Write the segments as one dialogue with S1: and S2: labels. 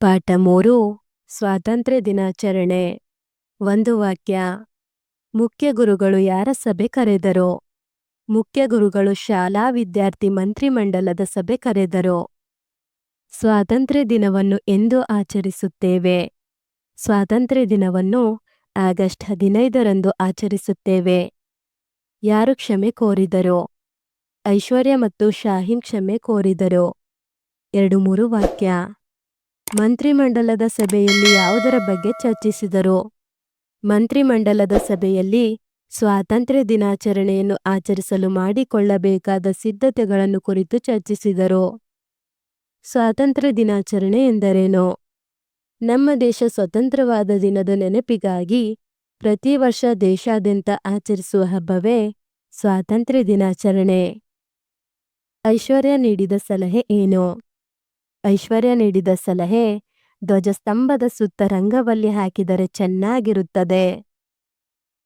S1: ಪಾಠ ಮೂರು, ಸ್ವಾತಂತ್ರ್ಯ ದಿನಾಚರಣೆ. ಒಂದು ವಾಕ್ಯ. ಮುಖ್ಯ ಗುರುಗಳು ಯಾರ ಸಭೆ ಕರೆದರು? ಮುಖ್ಯ ಗುರುಗಳು ಶಾಲಾ ವಿದ್ಯಾರ್ಥಿ ಮಂತ್ರಿಮಂಡಲದ ಸಭೆ ಕರೆದರು. ಸ್ವಾತಂತ್ರ್ಯ ದಿನವನ್ನು ಎಂದು ಆಚರಿಸುತ್ತೇವೆ. ಸ್ವಾತಂತ್ರ್ಯ ದಿನವನ್ನು ಆಗಸ್ಟ್ ಹದಿನೈದರಂದು ಆಚರಿಸುತ್ತೇವೆ. ಯಾರು ಕ್ಷಮೆ ಕೋರಿದರು? ಐಶ್ವರ್ಯ ಮತ್ತು ಶಾಹೀನ್ ಕ್ಷಮೆ ಕೋರಿದರು. ಎರಡು ಮೂರು ವಾಕ್ಯ. ಮಂತ್ರಿಮಂಡಲದ ಸಭೆಯಲ್ಲಿ ಯಾವುದರ ಬಗ್ಗೆ ಚರ್ಚಿಸಿದರು? ಮಂತ್ರಿಮಂಡಲದ ಸಭೆಯಲ್ಲಿ ಸ್ವಾತಂತ್ರ್ಯ ದಿನಾಚರಣೆಯನ್ನು ಆಚರಿಸಲು ಮಾಡಿಕೊಳ್ಳಬೇಕಾದ ಸಿದ್ಧತೆಗಳನ್ನು ಕುರಿತು ಚರ್ಚಿಸಿದರು. ಸ್ವಾತಂತ್ರ್ಯ ದಿನಾಚರಣೆ ಎಂದರೇನು? ನಮ್ಮ ದೇಶ ಸ್ವತಂತ್ರವಾದ ದಿನದ ನೆನಪಿಗಾಗಿ ಪ್ರತಿ ವರ್ಷ ದೇಶಾದ್ಯಂತ ಆಚರಿಸುವ ಹಬ್ಬವೇ ಸ್ವಾತಂತ್ರ್ಯ ದಿನಾಚರಣೆ. ಐಶ್ವರ್ಯ ನೀಡಿದ ಸಲಹೆ ಏನು? ಐಶ್ವರ್ಯ ನೀಡಿದ ಸಲಹೆ ಧ್ವಜಸ್ತಂಭದ ಸುತ್ತ ರಂಗವಲ್ಲಿ ಹಾಕಿದರೆ ಚೆನ್ನಾಗಿರುತ್ತದೆ.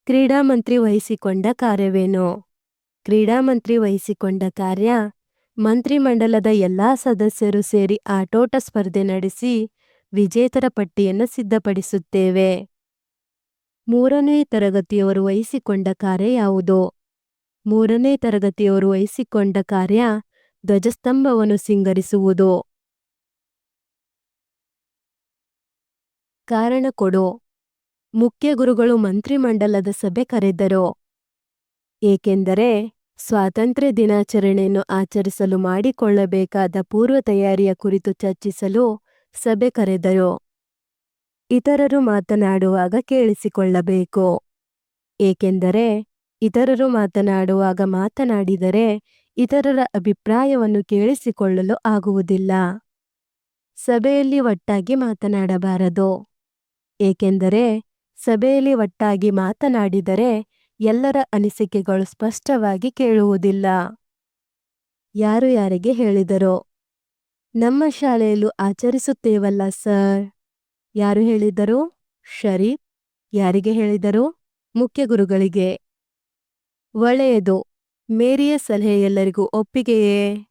S1: ಕ್ರೀಡಾಮಂತ್ರಿ ವಹಿಸಿಕೊಂಡ ಕಾರ್ಯವೇನು? ಕ್ರೀಡಾಮಂತ್ರಿ ವಹಿಸಿಕೊಂಡ ಕಾರ್ಯ ಮಂತ್ರಿಮಂಡಲದ ಎಲ್ಲಾ ಸದಸ್ಯರು ಸೇರಿ ಆಟೋಟ ಸ್ಪರ್ಧೆ ನಡೆಸಿ ವಿಜೇತರ ಪಟ್ಟಿಯನ್ನು ಸಿದ್ಧಪಡಿಸುತ್ತೇವೆ. ಮೂರನೇ ತರಗತಿಯವರು ವಹಿಸಿಕೊಂಡ ಕಾರ್ಯ ಯಾವುದು? ಮೂರನೇ ತರಗತಿಯವರು ವಹಿಸಿಕೊಂಡ ಕಾರ್ಯ ಧ್ವಜಸ್ತಂಭವನ್ನು ಸಿಂಗರಿಸುವುದು. ಕಾರಣ ಕೊಡು. ಮುಖ್ಯ ಗುರುಗಳು ಮಂತ್ರಿಮಂಡಲದ ಸಭೆ ಕರೆದರು ಏಕೆಂದರೆ ಸ್ವಾತಂತ್ರ್ಯ ದಿನಾಚರಣೆಯನ್ನು ಆಚರಿಸಲು ಮಾಡಿಕೊಳ್ಳಬೇಕಾದ ಪೂರ್ವ ತಯಾರಿಯ ಕುರಿತು ಚರ್ಚಿಸಲು ಸಭೆ ಕರೆದರು. ಇತರರು ಮಾತನಾಡುವಾಗ ಕೇಳಿಸಿಕೊಳ್ಳಬೇಕು. ಏಕೆಂದರೆ ಇತರರು ಮಾತನಾಡುವಾಗ ಮಾತನಾಡಿದರೆ ಇತರರ ಅಭಿಪ್ರಾಯವನ್ನು ಕೇಳಿಸಿಕೊಳ್ಳಲು ಆಗುವುದಿಲ್ಲ. ಸಭೆಯಲ್ಲಿ ಒಟ್ಟಾಗಿ ಮಾತನಾಡಬಾರದು. ಏಕೆಂದರೆ ಸಭೆಯಲ್ಲಿ ಒಟ್ಟಾಗಿ ಮಾತನಾಡಿದರೆ ಎಲ್ಲರ ಅನಿಸಿಕೆಗಳು ಸ್ಪಷ್ಟವಾಗಿ ಕೇಳುವುದಿಲ್ಲ. ಯಾರು ಯಾರಿಗೆ ಹೇಳಿದರೋ? ನಮ್ಮ ಶಾಲೆಯಲ್ಲೂ ಆಚರಿಸುತ್ತೇವಲ್ಲ ಸರ್. ಯಾರು ಹೇಳಿದರು? ಶರೀಫ್. ಯಾರಿಗೆ ಹೇಳಿದರು? ಮುಖ್ಯ ಗುರುಗಳಿಗೆ. ಒಳ್ಳೆಯದು. ಮೇರಿಯ ಸಲಹೆ ಎಲ್ಲರಿಗೂ ಒಪ್ಪಿಗೆಯೇ.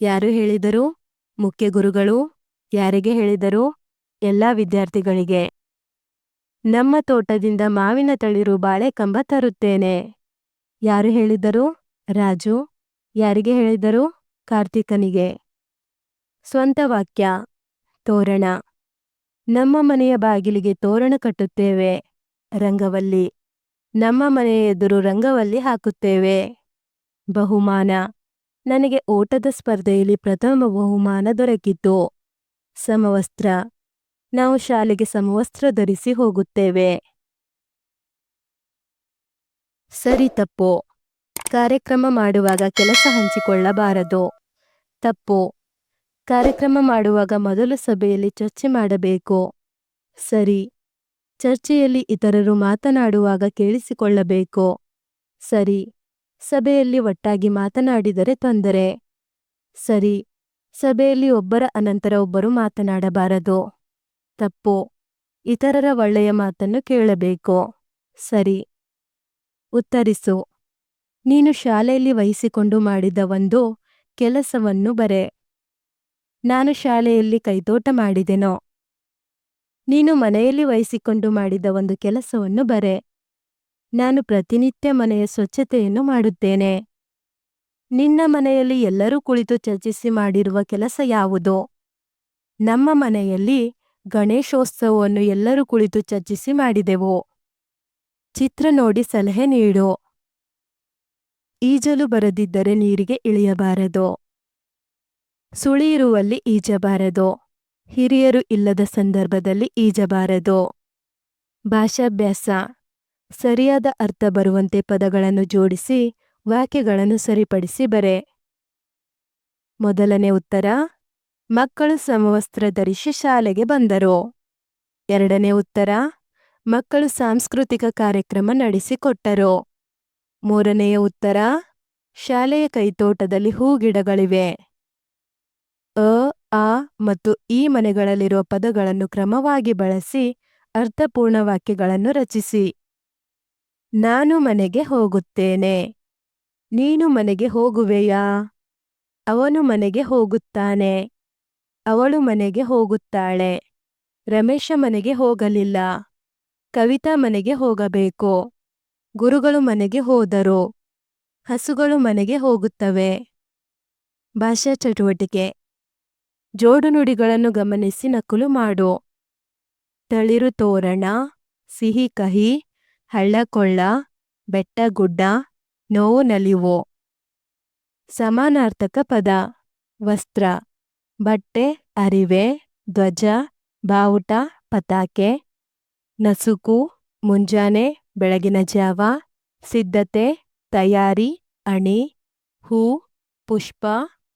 S1: ಯಾರು ಹೇಳಿದರು? ಮುಖ್ಯ ಗುರುಗಳು. ಯಾರಿಗೆ ಹೇಳಿದರು? ಎಲ್ಲ ವಿದ್ಯಾರ್ಥಿಗಳಿಗೆ. ನಮ್ಮ ತೋಟದಿಂದ ಮಾವಿನ ತಳಿರು ಬಾಳೆಕಂಬ ತರುತ್ತೇನೆ. ಯಾರು ಹೇಳಿದರು? ರಾಜು. ಯಾರಿಗೆ ಹೇಳಿದರು? ಕಾರ್ತಿಕನಿಗೆ. ಸ್ವಂತ ವಾಕ್ಯ. ತೋರಣ. ನಮ್ಮ ಮನೆಯ ಬಾಗಿಲಿಗೆ ತೋರಣ ಕಟ್ಟುತ್ತೇವೆ. ರಂಗವಲ್ಲಿ. ನಮ್ಮ ಮನೆಯ ಎದುರು ರಂಗವಲ್ಲಿ ಹಾಕುತ್ತೇವೆ. ಬಹುಮಾನ. ನನಗೆ ಓಟದ ಸ್ಪರ್ಧೆಯಲ್ಲಿ ಪ್ರಥಮ ಬಹುಮಾನ ದೊರಕಿತು. ಸಮವಸ್ತ್ರ. ನಾವು ಶಾಲೆಗೆ ಸಮವಸ್ತ್ರ ಧರಿಸಿ ಹೋಗುತ್ತೇವೆ. ಸರಿ ತಪ್ಪು. ಕಾರ್ಯಕ್ರಮ ಮಾಡುವಾಗ ಕೆಲಸ ಹಂಚಿಕೊಳ್ಳಬಾರದು. ತಪ್ಪು. ಕಾರ್ಯಕ್ರಮ ಮಾಡುವಾಗ ಮೊದಲು ಸಭೆಯಲ್ಲಿ ಚರ್ಚೆ ಮಾಡಬೇಕು. ಸರಿ. ಚರ್ಚೆಯಲ್ಲಿ ಇತರರು ಮಾತನಾಡುವಾಗ ಕೇಳಿಸಿಕೊಳ್ಳಬೇಕು. ಸರಿ. ಸಭೆಯಲ್ಲಿ ಒಟ್ಟಾಗಿ ಮಾತನಾಡಿದರೆ ತೊಂದರೆ. ಸರಿ. ಸಭೆಯಲ್ಲಿ ಒಬ್ಬರ ಅನಂತರ ಒಬ್ಬರು ಮಾತನಾಡಬಾರದು. ತಪ್ಪು. ಇತರರ ಒಳ್ಳೆಯ ಮಾತನ್ನು ಕೇಳಬೇಕು. ಸರಿ. ಉತ್ತರಿಸು. ನೀನು ಶಾಲೆಯಲ್ಲಿ ವಹಿಸಿಕೊಂಡು ಮಾಡಿದ ಒಂದು ಕೆಲಸವನ್ನು ಬರೆ. ನಾನು ಶಾಲೆಯಲ್ಲಿ ಕೈತೋಟ ಮಾಡಿದೆನೋ. ನೀನು ಮನೆಯಲ್ಲಿ ವಹಿಸಿಕೊಂಡು ಮಾಡಿದ ಒಂದು ಕೆಲಸವನ್ನು ಬರೆ. ನಾನು ಪ್ರತಿನಿತ್ಯ ಮನೆಯ ಸ್ವಚ್ಛತೆಯನ್ನು ಮಾಡುತ್ತೇನೆ. ನಿನ್ನ ಮನೆಯಲ್ಲಿ ಎಲ್ಲರೂ ಕುಳಿತು ಚರ್ಚಿಸಿ ಮಾಡಿರುವ ಕೆಲಸ ಯಾವುದು? ನಮ್ಮ ಮನೆಯಲ್ಲಿ ಗಣೇಶೋತ್ಸವವನ್ನು ಎಲ್ಲರೂ ಕುಳಿತು ಚರ್ಚಿಸಿ ಮಾಡಿದೆವು. ಚಿತ್ರ ನೋಡಿ ಸಲಹೆ ನೀಡು. ಈಜಲು ಬರದಿದ್ದರೆ ನೀರಿಗೆ ಇಳಿಯಬಾರದು. ಸುಳಿ ಇರುವಲ್ಲಿ ಈಜಬಾರದು. ಹಿರಿಯರು ಇಲ್ಲದ ಸಂದರ್ಭದಲ್ಲಿ ಈಜಬಾರದು. ಭಾಷಾಭ್ಯಾಸ. ಸರಿಯಾದ ಅರ್ಥ ಬರುವಂತೆ ಪದಗಳನ್ನು ಜೋಡಿಸಿ, ವಾಕ್ಯಗಳನ್ನು ಸರಿಪಡಿಸಿ ಬರೆ. ಮೊದಲನೇ ಉತ್ತರ ಮಕ್ಕಳು ಸಮವಸ್ತ್ರ ಧರಿಸಿ ಶಾಲೆಗೆ ಬಂದರು. ಎರಡನೇ ಉತ್ತರ, ಮಕ್ಕಳು ಸಾಂಸ್ಕೃತಿಕ ಕಾರ್ಯಕ್ರಮ ನಡೆಸಿಕೊಟ್ಟರು. ಮೂರನೆಯ ಉತ್ತರ, ಶಾಲೆಯ ಕೈತೋಟದಲ್ಲಿ ಹೂಗಿಡಗಳಿವೆ. ಅ, ಆ ಮತ್ತು ಈ ಮನೆಗಳಲ್ಲಿರುವ ಪದಗಳನ್ನು ಕ್ರಮವಾಗಿ ಬಳಸಿ ಅರ್ಥಪೂರ್ಣ ವಾಕ್ಯಗಳನ್ನು ರಚಿಸಿ. ನಾನು ಮನೆಗೆ ಹೋಗುತ್ತೇನೆ. ನೀನು ಮನೆಗೆ ಹೋಗುವೆಯಾ? ಅವನು ಮನೆಗೆ ಹೋಗುತ್ತಾನೆ. ಅವಳು ಮನೆಗೆ ಹೋಗುತ್ತಾಳೆ. ರಮೇಶ ಮನೆಗೆ ಹೋಗಲಿಲ್ಲ. ಕವಿತಾ ಮನೆಗೆ ಹೋಗಬೇಕು. ಗುರುಗಳು ಮನೆಗೆ ಹೋದರು. ಹಸುಗಳು ಮನೆಗೆ ಹೋಗುತ್ತವೆ. ಭಾಷಾ ಚಟುವಟಿಕೆ. ಜೋಡು ನುಡಿಗಳನ್ನು ಗಮನಿಸಿ ನಕಲು ಮಾಡು. ತಳಿರು ತೋರಣ, ಸಿಹಿ ಕಹಿ, ಹಳ್ಳಕೊಳ್ಳ, ಬೆಟ್ಟಗುಡ್ಡ, ನೋವು ನಲಿವು. ಸಮಾನಾರ್ಥಕ ಪದ. ವಸ್ತ್ರ. ಬಟ್ಟೆ, ಅರಿವೆ, ಧ್ವಜ, ಬಾವುಟ, ಪತಾಕೆ, ನಸುಕು, ಮುಂಜಾನೆ, ಬೆಳಗಿನ ಜಾವ, ಸಿದ್ಧತೆ, ತಯಾರಿ, ಅಣಿ, ಹೂ, ಪುಷ್ಪ,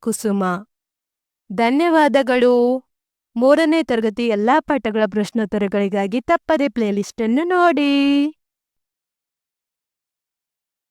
S1: ಕುಸುಮ. ಧನ್ಯವಾದಗಳು. ಮೂರನೇ ತರಗತಿ ಎಲ್ಲಾ ಪಾಠಗಳ ಪ್ರಶ್ನೋತ್ತರಗಳಿಗಾಗಿ ತಪ್ಪದೆ ಪ್ಲೇಲಿಸ್ಟನ್ನು ನೋಡಿ.